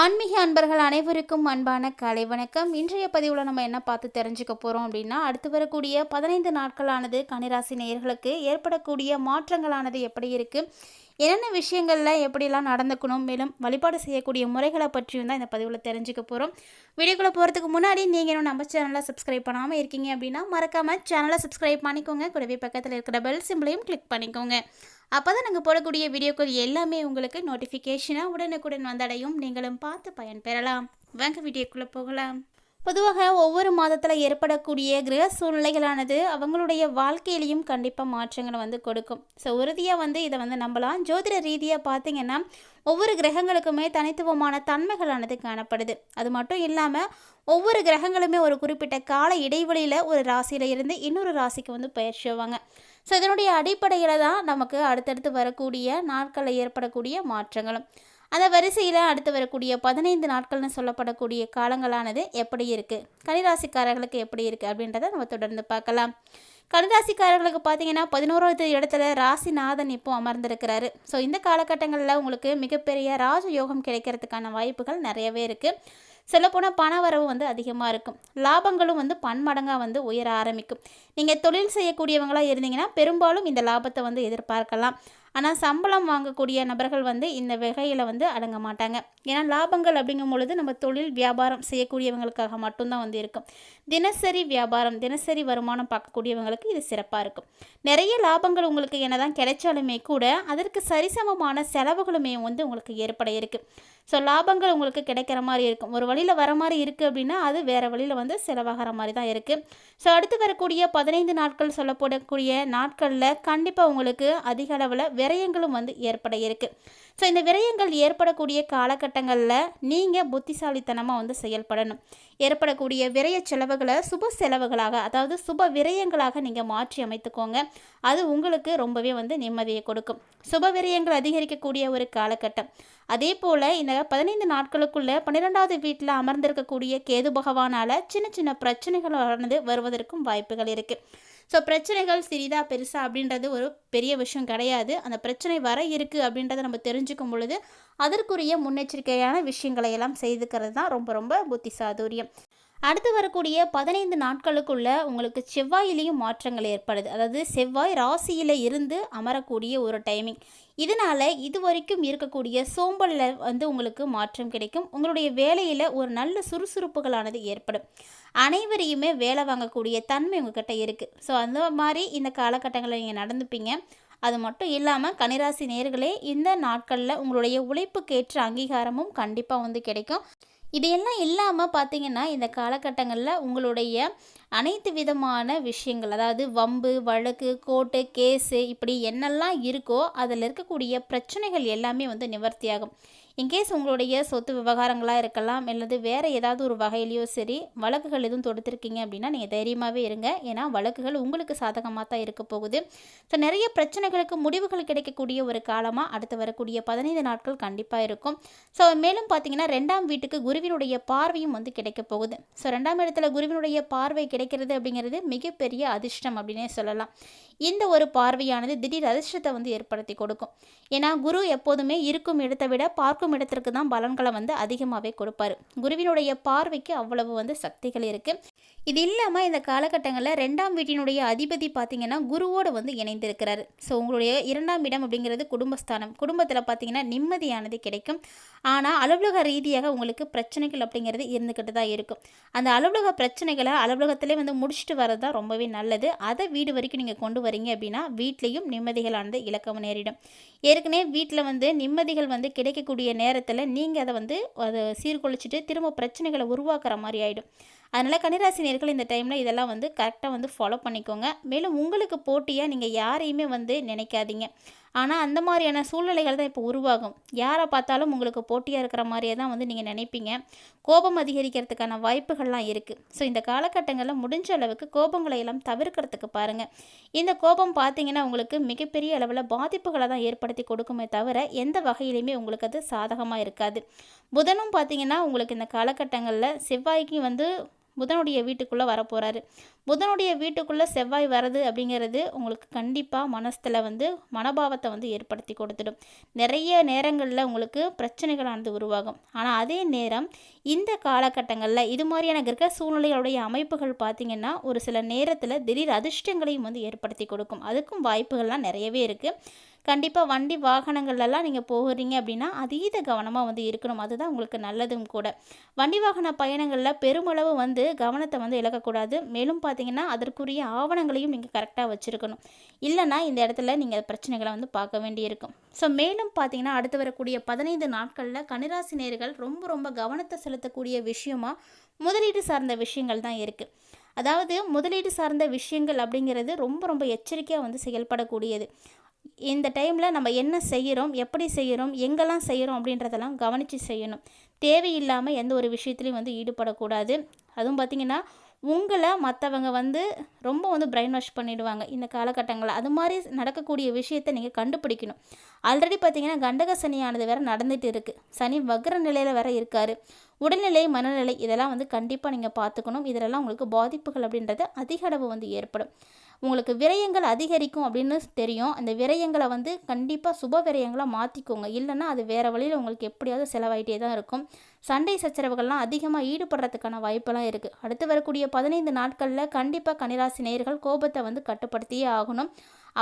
ஆன்மீக அன்பர்கள் அனைவருக்கும் அன்பான கலை வணக்கம். இன்றைய பதிவில் நம்ம என்ன பார்த்து தெரிஞ்சுக்க போகிறோம் அப்படின்னா அடுத்து வரக்கூடிய பதினைந்து நாட்களானது கனிராசி நேயர்களுக்கு ஏற்படக்கூடிய மாற்றங்களானது எப்படி இருக்குது என்னென்ன விஷயங்களில் எப்படிலாம் நடந்துக்கணும்? மேலும் வழிபாடு செய்யக்கூடிய முறைகளை பற்றியும் தான் இந்த பதிவில் தெரிஞ்சுக்க போகிறோம் வீடியோக்குள்ளே போகிறதுக்கு முன்னாடி நீங்கள் இன்னும் நம்ம சேனலை சப்ஸ்கிரைப் பண்ணாமல் இருக்கீங்க அப்படின்னா மறக்காமல் சேனலை சப்ஸ்கிரைப் பண்ணிக்கோங்க. கூடவே பக்கத்தில் இருக்கிற பெல் சிம்பிளையும் கிளிக் பண்ணிக்கோங்க. அப்போ தான் நாங்கள் போடக்கூடிய வீடியோக்கள் எல்லாமே உங்களுக்கு நோட்டிஃபிகேஷனாக உடனுக்குடன் வந்தடையும். நீங்களும் பார்த்து பயன்பெறலாம் வாங்க வீடியோக்குள்ளே போகலாம். பொதுவாக ஒவ்வொரு மாதத்தில் ஏற்படக்கூடிய கிரக சூழ்நிலைகளானது அவங்களுடைய வாழ்க்கையிலையும் கண்டிப்பாக மாற்றங்களை வந்து கொடுக்கும். ஸோ உறுதியாக வந்து இதை வந்து நம்பலாம். ஜோதிட ரீதியாக பார்த்தீங்கன்னா ஒவ்வொரு கிரகங்களுக்குமே தனித்துவமான தன்மைகளானது காணப்படுது. அது மட்டும் இல்லாமல் ஒவ்வொரு கிரகங்களுமே ஒரு குறிப்பிட்ட கால இடைவெளியில் ஒரு ராசியில் இருந்து இன்னொரு ராசிக்கு வந்து பயிற்சிவாங்க ஸோ இதனுடைய அடிப்படையில் தான் நமக்கு அடுத்தடுத்து வரக்கூடிய நாட்களில் ஏற்படக்கூடிய மாற்றங்களும். அந்த வரிசையில் அடுத்து வரக்கூடிய பதினைந்து நாட்கள்னு சொல்லப்படக்கூடிய காலங்களானது எப்படி இருக்குது கனிராசிக்காரர்களுக்கு எப்படி இருக்குது அப்படின்றத நம்ம தொடர்ந்து பார்க்கலாம். கனிராசிக்காரர்களுக்கு பார்த்தீங்கன்னா பதினோராவது இடத்துல ராசிநாதன் இப்போ அமர்ந்திருக்கிறாரு. ஸோ இந்த காலகட்டங்களில் உங்களுக்கு மிகப்பெரிய ராஜயோகம் கிடைக்கிறதுக்கான வாய்ப்புகள் நிறையவே இருக்குது சொல்லப்போனால் பண வரவு வந்து அதிகமாக இருக்கும். லாபங்களும் வந்து பன்மடங்காக வந்து உயர ஆரம்பிக்கும். நீங்கள் தொழில் செய்யக்கூடியவங்களாக இருந்தீங்கன்னா பெரும்பாலும் இந்த லாபத்தை வந்து எதிர்பார்க்கலாம். ஆனால் சம்பளம் வாங்கக்கூடிய நபர்கள் வந்து இந்த வகையில் வந்து அடங்க மாட்டாங்க. ஏன்னா லாபங்கள் அப்படிங்கும் பொழுது நம்ம தொழில் வியாபாரம் செய்யக்கூடியவங்களுக்காக மட்டும்தான் வந்து இருக்கும். தினசரி வியாபாரம் தினசரி வருமானம் பார்க்கக்கூடியவங்களுக்கு இது சிறப்பாக இருக்கும். நிறைய லாபங்கள் உங்களுக்கு என்னதான் கிடைச்சாலுமே கூட அதற்கு சரிசமமான செலவுகளுமே வந்து உங்களுக்கு ஏற்பட இருக்குது ஸோ லாபங்கள் உங்களுக்கு கிடைக்கிற மாதிரி இருக்கும். ஒரு வழியில் வர மாதிரி இருக்குது அப்படின்னா அது வேறு வழியில் வந்து செலவாகிற மாதிரி தான் இருக்குது ஸோ அடுத்து வரக்கூடிய பதினைந்து நாட்கள் சொல்லப்படக்கூடிய நாட்களில் கண்டிப்பாக உங்களுக்கு அதிக அளவில் விரயங்களும் வந்து ஏற்பட இருக்குது ஸோ இந்த விரயங்கள் ஏற்படக்கூடிய காலகட்டங்களில் நீங்கள் புத்திசாலித்தனமாக வந்து செயல்படணும். ஏற்படக்கூடிய விரய செலவுகளை சுப செலவுகளாக அதாவது சுப விரயங்களாக நீங்கள் மாற்றி அமைத்துக்கோங்க. அது உங்களுக்கு ரொம்பவே வந்து நிம்மதியை கொடுக்கும். சுப விரயங்கள் அதிகரிக்கக்கூடிய ஒரு காலகட்டம். அதே போல் இந்த பதினைந்து நாட்களுக்குள்ள பன்னிரெண்டாவது வீட்டில் அமர்ந்திருக்கக்கூடிய கேது பகவானால் சின்ன சின்ன பிரச்சனைகளானது வருவதற்கும் வாய்ப்புகள் இருக்குது ஸோ பிரச்சனைகள் சிறிதா பெருசா அப்படின்றது ஒரு பெரிய விஷயம் கிடையாது. அந்த பிரச்சனை வர இருக்குது அப்படின்றத நம்ம தெரிஞ்சுக்கும் பொழுது அதற்குரிய முன்னெச்சரிக்கையான விஷயங்களை எல்லாம் செய்துக்கிறது தான் ரொம்ப ரொம்ப புத்தி சாதுரியம் அடுத்து வரக்கூடிய பதினைந்து நாட்களுக்குள்ள உங்களுக்கு செவ்வாயிலையும் மாற்றங்கள் ஏற்படுது. அதாவது செவ்வாய் ராசியில் இருந்து அமரக்கூடிய ஒரு டைமிங் இதனால் இது வரைக்கும் இருக்கக்கூடிய சோம்பலில் வந்து உங்களுக்கு மாற்றம் கிடைக்கும். உங்களுடைய வேலையில் ஒரு நல்ல சுறுசுறுப்புகளானது ஏற்படும். அனைவரையுமே வேலை வாங்கக்கூடிய தன்மை உங்ககிட்ட இருக்குது ஸோ அந்த மாதிரி இந்த காலகட்டங்களில் நீங்கள் நடந்துப்பீங்க. அது மட்டும் இல்லாமல் கனிராசி நேர்களே இந்த நாட்களில் உங்களுடைய உழைப்புக்கேற்ற அங்கீகாரமும் கண்டிப்பாக வந்து கிடைக்கும். இதையெல்லாம் இல்லாமல் பார்த்தீங்கன்னா இந்த காலகட்டங்களில் உங்களுடைய அனைத்து விதமான விஷயங்கள் அதாவது வம்பு வழக்கு கோர்ட்டு கேஸு இப்படி என்னெல்லாம் இருக்கோ அதில் இருக்கக்கூடிய பிரச்சனைகள் எல்லாமே வந்து நிவர்த்தியாகும். இன்கேஸ் உங்களுடைய சொத்து விவகாரங்களாக இருக்கலாம் அல்லது வேறு ஏதாவது ஒரு வகையிலையோ சரி வழக்குகள் எதுவும் தொடுத்திருக்கீங்க அப்படின்னா நீங்கள் தைரியமாகவே இருங்க. ஏன்னா வழக்குகள் உங்களுக்கு சாதகமாக தான் இருக்க போகுது. ஸோ நிறைய பிரச்சனைகளுக்கு முடிவுகள் கிடைக்கக்கூடிய ஒரு காலமாக அடுத்து வரக்கூடிய பதினைந்து நாட்கள் கண்டிப்பாக இருக்கும். ஸோ மேலும் பார்த்தீங்கன்னா ரெண்டாம் வீட்டுக்கு குருவினுடைய பார்வையும் வந்து கிடைக்க போகுது. ஸோ ரெண்டாம் இடத்துல குருவினுடைய பார்வை கிடைக்கிறது அப்படிங்கிறது மிகப்பெரிய அதிர்ஷ்டம் அப்படின்னே சொல்லலாம். இந்த ஒரு பார்வையானது திடீர் அதிர்ஷ்டத்தை வந்து ஏற்படுத்தி கொடுக்கும். ஏன்னா குரு எப்போதுமே இருக்கும் இடத்தை விட பார்க்கும் இடத்திற்கு தான் பலன்களை வந்து அதிகமாகவே கொடுப்பாரு. குருவினுடைய பார்வைக்கு அவ்வளவு வந்து சக்திகள் இருக்குது இது இல்லாமல் இந்த காலகட்டங்களில் ரெண்டாம் வீட்டினுடைய அதிபதி பார்த்தீங்கன்னா குருவோடு வந்து இணைந்திருக்கிறார். ஸோ உங்களுடைய இரண்டாம் இடம் அப்படிங்கிறது குடும்பஸ்தானம். குடும்பத்தில் பார்த்தீங்கன்னா நிம்மதியானது கிடைக்கும். ஆனால் அலுவலக ரீதியாக உங்களுக்கு பிரச்சனைகள் அப்படிங்கிறது இருந்துக்கிட்டு தான் இருக்கும். அந்த அலுவலக பிரச்சனைகளை அலுவலகத்திலே வந்து முடிச்சுட்டு வரது தான் ரொம்பவே நல்லது. அதை வீடு வரைக்கும் நீங்கள் கொண்டு வரீங்க அப்படின்னா வீட்லேயும் நிம்மதிகளானது இலக்கம் நேரிடும். ஏற்கனவே வீட்டில் வந்து நிம்மதிகள் வந்து கிடைக்கக்கூடிய நேரத்தில் நீங்கள் அதை வந்து அதை சீர்குலைச்சிட்டு திரும்ப பிரச்சனைகளை உருவாக்குற மாதிரி ஆகிடும் அதனால் கன்னிராசி நேர்கள் இந்த டைமில் இதெல்லாம் வந்து கரெக்டாக வந்து ஃபாலோ பண்ணிக்கோங்க. மேலும் உங்களுக்கு போட்டியாக நீங்கள் யாரையுமே வந்து நினைக்காதீங்க. ஆனால் அந்த மாதிரியான சூழ்நிலைகள் தான் இப்போ உருவாகும். யாரை பார்த்தாலும் உங்களுக்கு போட்டியாக இருக்கிற மாதிரியே தான் வந்து நீங்கள் நினைப்பீங்க. கோபம் அதிகரிக்கிறதுக்கான வாய்ப்புகள்லாம் இருக்குது ஸோ இந்த காலகட்டங்களில் முடிஞ்ச அளவுக்கு கோபங்களை எல்லாம் தவிர்க்கிறதுக்கு பாருங்கள் இந்த கோபம் பார்த்தீங்கன்னா உங்களுக்கு மிகப்பெரிய அளவில் பாதிப்புகளை தான் ஏற்படுத்தி கொடுக்குமே தவிர எந்த வகையிலையுமே உங்களுக்கு அது சாதகமாக இருக்காது. புதனும் பார்த்தீங்கன்னா உங்களுக்கு இந்த காலகட்டங்களில் செவ்வாய்க்கு வந்து புதனுடைய வீட்டுக்குள்ளே வரப்போகிறாரு புதனுடைய வீட்டுக்குள்ளே செவ்வாய் வர்றது அப்படிங்கிறது உங்களுக்கு கண்டிப்பாக மனசில் வந்து மனபாவத்தை வந்து ஏற்படுத்தி கொடுத்துடும். நிறைய நேரங்களில் உங்களுக்கு பிரச்சனைகளானது உருவாகும். ஆனால் அதே நேரம் இந்த காலகட்டங்களில் இது மாதிரியான கிரக சூழ்நிலைகளுடைய அமைப்புகள் பார்த்திங்கன்னா ஒரு சில நேரத்தில் திடீர் அதிர்ஷ்டங்களையும் வந்து ஏற்படுத்தி கொடுக்கும். அதுக்கும் வாய்ப்புகள்லாம் நிறையவே இருக்குது கண்டிப்பாக வண்டி வாகனங்கள்லாம் நீங்கள் போகிறீங்க அப்படின்னா அதீத கவனமாக வந்து இருக்கணும். அதுதான் உங்களுக்கு நல்லதும் கூட. வண்டி வாகன பயணங்களில் பெருமளவு வந்து கவனத்தை வந்து இழக்கக்கூடாது. மேலும் பார்த்தீங்கன்னா அதற்குரிய ஆவணங்களையும் நீங்கள் கரெக்டாக வச்சுருக்கணும். இல்லைன்னா இந்த இடத்துல நீங்கள் பிரச்சனைகளை வந்து பார்க்க வேண்டியிருக்கும். ஸோ மேலும் பார்த்தீங்கன்னா அடுத்து வரக்கூடிய பதினைந்து நாட்களில் கனிராசி நேர்கள் ரொம்ப ரொம்ப கவனத்தை செலுத்தக்கூடிய விஷயமா முதலீடு சார்ந்த விஷயங்கள் தான் இருக்குது அதாவது முதலீடு சார்ந்த விஷயங்கள் அப்படிங்கிறது ரொம்ப ரொம்ப எச்சரிக்கையாக வந்து செயல்படக்கூடியது. இந்த டைமில் நம்ம என்ன செய்கிறோம் எப்படி செய்கிறோம் எங்கெல்லாம் செய்கிறோம் அப்படின்றதெல்லாம் கவனித்து செய்யணும். தேவையில்லாமல் எந்த ஒரு விஷயத்துலையும் வந்து ஈடுபடக்கூடாது. அதுவும் பார்த்திங்கன்னா உங்களை மற்றவங்க வந்து ரொம்ப வந்து பிரெயின் வாஷ் பண்ணிவிடுவாங்க இந்த காலகட்டங்களில். அது மாதிரி நடக்கக்கூடிய விஷயத்தை நீங்கள் கண்டுபிடிக்கணும். ஆல்ரெடி பார்த்தீங்கன்னா கண்டக சனியானது வேறு நடந்துகிட்டு இருக்குது சனி வக்ர நிலையில் வேறு இருக்கார். உடல்நிலை மனநிலை இதெல்லாம் வந்து கண்டிப்பாக நீங்கள் பார்த்துக்கணும். இதிலெல்லாம் உங்களுக்கு பாதிப்புகள் அப்படின்றது அதிக அளவு வந்து ஏற்படும். உங்களுக்கு விரயங்கள் அதிகரிக்கும் அப்படின்னு தெரியும். அந்த விரயங்களை வந்து கண்டிப்பாக சுப விரயங்களாக மாற்றிக்கோங்க இல்லைன்னா அது வேறு வழியில் உங்களுக்கு எப்படியாவது செலவாயிட்டே தான் இருக்கும். சண்டை சச்சரவுகள்லாம் அதிகமாக ஈடுபடுறதுக்கான வாய்ப்பெல்லாம் இருக்குது அடுத்து வரக்கூடிய பதினைந்து நாட்களில் கண்டிப்பாக கனிராசி நேயர்கள் கோபத்தை வந்து கட்டுப்படுத்தியே ஆகணும்.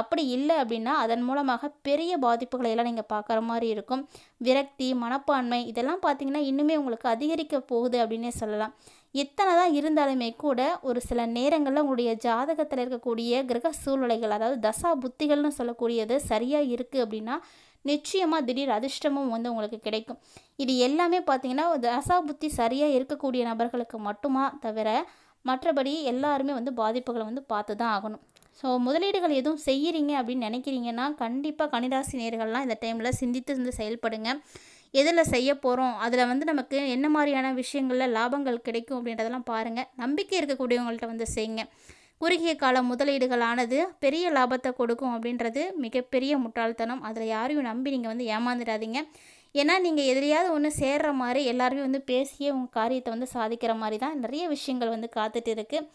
அப்படி இல்லை அப்படின்னா அதன் மூலமாக பெரிய பாதிப்புகளை எல்லாம் நீங்கள் பார்க்குற மாதிரி இருக்கும். விரக்தி மனப்பான்மை இதெல்லாம் பார்த்தீங்கன்னா இன்னுமே உங்களுக்கு அதிகரிக்க போகுது அப்படின்னே சொல்லலாம். எத்தனை தான் இருந்தாலுமே கூட ஒரு சில நேரங்களில் உங்களுடைய ஜாதகத்தில் இருக்கக்கூடிய கிரக சூழ்நிலைகள் அதாவது தசா புத்திகள்னு சொல்லக்கூடியது சரியாக இருக்குது அப்படின்னா நிச்சயமாக திடீர் அதிர்ஷ்டமும் வந்து உங்களுக்கு கிடைக்கும். இது எல்லாமே பார்த்திங்கன்னா தசா புத்தி சரியாக இருக்கக்கூடிய நபர்களுக்கு மட்டுமா தவிர மற்றபடி எல்லாருமே வந்து பாதிப்புகளை வந்து பார்த்து தான் ஆகணும். ஸோ முதலீடுகள் எதுவும் செய்கிறீங்க அப்படின்னு நினைக்கிறீங்கன்னா கண்டிப்பாக கணிராசி நேர்கள்லாம் இந்த டைமில் சிந்தித்து இருந்து செயல்படுங்க. எதில் செய்ய போகிறோம் அதில் வந்து நமக்கு என்ன மாதிரியான விஷயங்களில் லாபங்கள் கிடைக்கும் அப்படின்றதெல்லாம் பாருங்கள் நம்பிக்கை இருக்கக்கூடியவங்கள்ட்ட வந்து செய்யுங்க. குறுகிய கால முதலீடுகளானது பெரிய லாபத்தை கொடுக்கும் அப்படின்றது மிகப்பெரிய முட்டாள்தனம். அதில் யாரையும் நம்பி நீங்கள் வந்து ஏமாந்துடாதீங்க. ஏன்னா நீங்கள் எதிலையாவது ஒன்று சேர்ற மாதிரி எல்லாருமே வந்து பேசியே உங்கள் காரியத்தை வந்து சாதிக்கிற மாதிரி தான் நிறைய விஷயங்கள் வந்து காத்துட்டு இருக்குது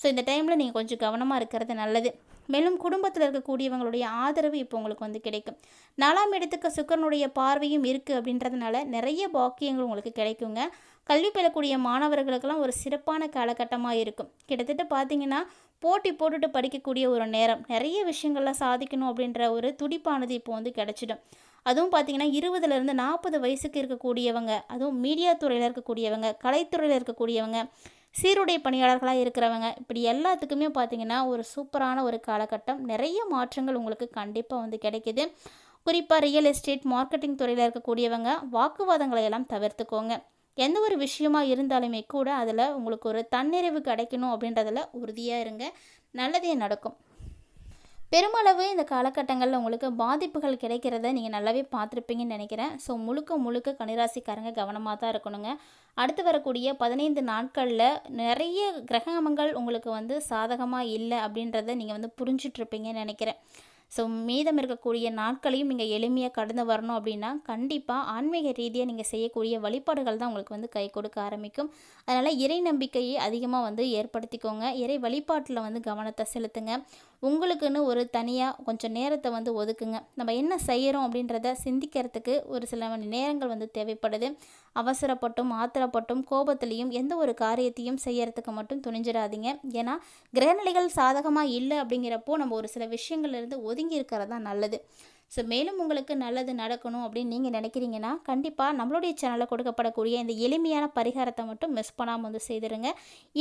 ஸோ இந்த டைமில் நீங்கள் கொஞ்சம் கவனமாக இருக்கிறது நல்லது. மேலும் குடும்பத்தில் இருக்கக்கூடியவங்களுடைய ஆதரவு இப்போ உங்களுக்கு வந்து கிடைக்கும். நாலாம் இடத்துக்கு சுக்கரனுடைய பார்வையும் இருக்குது அப்படின்றதுனால நிறைய பாக்கியங்கள் உங்களுக்கு கிடைக்குங்க. கல்வி பெறக்கூடிய மாணவர்களுக்கெல்லாம் ஒரு சிறப்பான காலகட்டமாக இருக்கும். கிட்டத்தட்ட பார்த்தீங்கன்னா போட்டி போட்டுட்டு படிக்கக்கூடிய ஒரு நேரம். நிறைய விஷயங்கள்லாம் சாதிக்கணும் அப்படின்ற ஒரு துடிப்பானது இப்போ வந்து கிடச்சிடும். அதுவும் பார்த்தீங்கன்னா இருபதுலேருந்து நாற்பது வயசுக்கு இருக்கக்கூடியவங்க அதுவும் மீடியா துறையில் இருக்கக்கூடியவங்க கலைத்துறையில் இருக்கக்கூடியவங்க சீருடை பணியாளர்களாக இருக்கிறவங்க. இப்படி எல்லாத்துக்குமே பார்த்திங்கன்னா ஒரு சூப்பரான ஒரு காலகட்டம். நிறைய மாற்றங்கள் உங்களுக்கு கண்டிப்பாக வந்து கிடைக்கிது. குறிப்பாக ரியல் எஸ்டேட் மார்க்கெட்டிங் துறையில் இருக்கக்கூடியவங்க வாக்குவாதங்களை எல்லாம் தவிர்த்துக்கோங்க. எந்த ஒரு விஷயமா இருந்தாலுமே கூட அதில் உங்களுக்கு ஒரு தன்னிறைவு கிடைக்கணும் அப்படின்றதில் உறுதியாக இருங்க. நல்லதே நடக்கும். பெருமளவு இந்த காலகட்டங்களில் உங்களுக்கு பாதிப்புகள் கிடைக்கிறத நீங்கள் நல்லாவே பார்த்துருப்பீங்கன்னு நினைக்கிறேன். ஸோ முழுக்க முழுக்க கனிராசிக்காரங்க கவனமாக தான் இருக்கணுங்க. அடுத்து வரக்கூடிய பதினைந்து நாட்களில் நிறைய கிரகமங்கள் உங்களுக்கு வந்து சாதகமாக இல்லை அப்படின்றத நீங்கள் வந்து புரிஞ்சிட்ருப்பீங்கன்னு நினைக்கிறேன். ஸோ மீதம் இருக்கக்கூடிய நாட்களையும் நீங்கள் எளிமையாக கடந்து வரணும் அப்படின்னா கண்டிப்பாக ஆன்மீக ரீதியாக நீங்கள் செய்யக்கூடிய வழிபாடுகள் தான் உங்களுக்கு வந்து கை கொடுக்க ஆரம்பிக்கும். அதனால் இறை நம்பிக்கையை அதிகமாக வந்து ஏற்படுத்திக்கோங்க. இறை வழிபாட்டில் வந்து கவனத்தை செலுத்துங்க. உங்களுக்குன்னு ஒரு தனியாக கொஞ்சம் நேரத்தை வந்து ஒதுக்குங்க. நம்ம என்ன செய்கிறோம் அப்படின்றத சிந்திக்கிறதுக்கு ஒரு சில மணி நேரங்கள் வந்து தேவைப்படுது. அவசரப்பட்டும் ஆத்திரப்பட்டும் கோபத்துலேயும் எந்த ஒரு காரியத்தையும் செய்யறதுக்கு மட்டும் துணிஞ்சிடாதீங்க. ஏன்னா கிரகநிலைகள் சாதகமாக இல்லை அப்படிங்கிறப்போ நம்ம ஒரு சில விஷயங்கள்லேருந்து ஒதுங்கி இருக்கிறது தான் நல்லது. ஸோ மேலும் உங்களுக்கு நல்லது நடக்கணும் அப்படின்னு நீங்கள் நினைக்கிறீங்கன்னா கண்டிப்பாக நம்மளுடைய சேனலில் கொடுக்கப்படக்கூடிய இந்த எளிமையான பரிகாரத்தை மட்டும் மிஸ் பண்ணாமல் வந்து செய்திருங்க.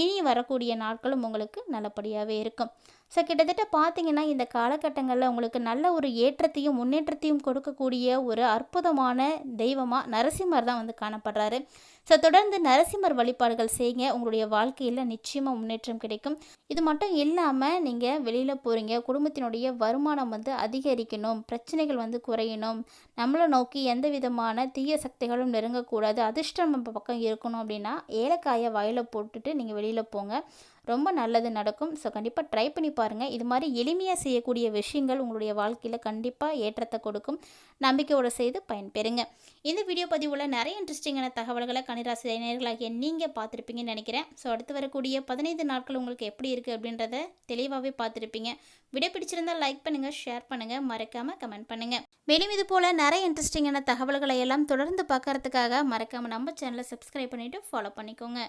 இனி வரக்கூடிய நாட்களும் உங்களுக்கு நல்லபடியாகவே இருக்கும். ஸோ கிட்டத்தட்ட பார்த்தீங்கன்னா இந்த காலகட்டங்களில் உங்களுக்கு நல்ல ஒரு ஏற்றத்தையும் முன்னேற்றத்தையும் கொடுக்கக்கூடிய ஒரு அற்புதமான தெய்வமாக நரசிம்மர் தான் வந்து காணப்படுறாரு. ஸோ தொடர்ந்து நரசிம்மர் வழிபாடுகள் செய்யுங்க உங்களுடைய வாழ்க்கையில் நிச்சயமாக முன்னேற்றம் கிடைக்கும். இது மட்டும் இல்லாமல் நீங்கள் வெளியில் போகிறீங்க குடும்பத்தினுடைய வருமானம் வந்து அதிகரிக்கணும். பிரச்சனைகள் வந்து குறையணும். நம்மளை நோக்கி எந்த விதமான தீய சக்திகளும் நெருங்கக்கூடாது. அதிர்ஷ்டம் நம்ம பக்கம் இருக்கணும் அப்படின்னா ஏலக்காயை வாயில் போட்டுட்டு நீங்கள் வெளியில் போங்க. ரொம்ப நல்லது நடக்கும். ஸோ கண்டிப்பாக ட்ரை பண்ணி பாருங்கள் இது மாதிரி எளிமையாக செய்யக்கூடிய விஷயங்கள் உங்களுடைய வாழ்க்கையில் கண்டிப்பாக ஏற்றத்தை கொடுக்கும். நம்பிக்கையோடு செய்து பயன்பெறுங்க. இந்த வீடியோ பதிவில் நிறைய இன்ட்ரெஸ்டிங்கான தகவல்களை கன்னிராசி நேயர்களாகிய நீங்கள் பார்த்துருப்பீங்கன்னு நினைக்கிறேன். ஸோ அடுத்து வரக்கூடிய பதினைந்து நாட்கள் உங்களுக்கு எப்படி இருக்குது அப்படின்றத தெளிவாகவே பார்த்துருப்பீங்க. வீடியோ பிடிச்சிருந்தால் லைக் பண்ணுங்கள் ஷேர் பண்ணுங்கள் மறக்காமல் கமெண்ட் பண்ணுங்கள் மேலும் இது போல் நிறைய இன்ட்ரெஸ்டிங்கான தகவல்களை எல்லாம் தொடர்ந்து பார்க்கறதுக்காக மறக்காமல் நம்ம சேனலை சப்ஸ்கிரைப் பண்ணிவிட்டு ஃபாலோ பண்ணிக்கோங்க.